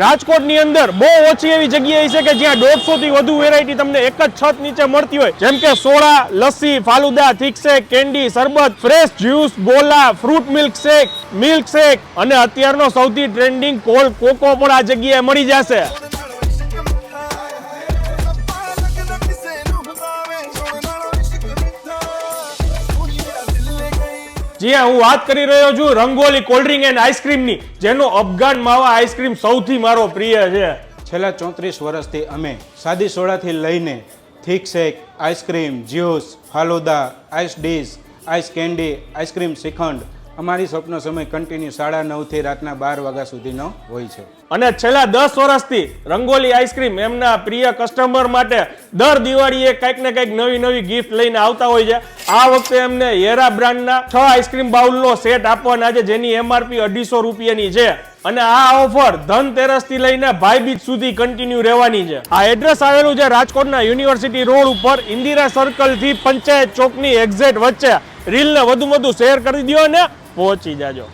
રાજકોટની અંદર બહુ ઓછી એવી જગ્યાએ છે કે જ્યાં દોઢસો થી વધુ વેરાયટી તમને એક જ છત નીચે મળતી હોય. જેમ કે soda, lassi, falooda thick shake candy, શરબત, ફ્રેશ જ્યુસ, ગોલા, fruit milk shake milk shake અને અત્યારનો સૌથી ટ્રેન્ડિંગ કોલ્ડ કોકો પણ આ જગ્યાએ મળી જશે. જી હા હું વાત કરી રહ્યો છું રંગોલી કોલ્ડ્રિંક એન્ડ આઈસ્ક્રીમની જેનો અફઘાન માવા આઈસ્ક્રીમ સૌથી મારો પ્રિય છે. છેલ્લા ચોત્રીસ વર્ષથી અમે સાદી સોડાથી લઈને thick shake ice cream juice falooda ice dish ice candy ice cream shrikhand અમારી શોપનો સમય કન્ટિન્યુ સાડા નવથી રાતના બાર વાગ્યા સુધીનો હોય છે. અને છેલ્લા દસ વર્ષથી રંગોલી આઈસ્ક્રીમ એમના પ્રિય કસ્ટમર માટે દર દિવાળીએ કંઈક ને કંઈક નવી નવી ગિફ્ટ લઈને આવતા હોય છે. આ વખતે એમને યેરા બ્રાન્ડના છ આઈસ્ક્રીમ બાઉલનો સેટ આપવાના છે, જેની એમઆરપી અઢીસો રૂપિયાની છે. અને આ ઓફર ધનતેરસથી લઈને ભાઈબીજ સુધી કન્ટિન્યુ રહેવાની છે. આ એડ્રેસ આવેલું છે રાજકોટના યુનિવર્સિટી રોડ ઉપર, ઇન્દિરા સર્કલથી પંચાયત ચોકની એક્ઝેટ વચ્ચે. રીલને વધુ વધુ શેર કરી દો ને પહોંચી જાજો.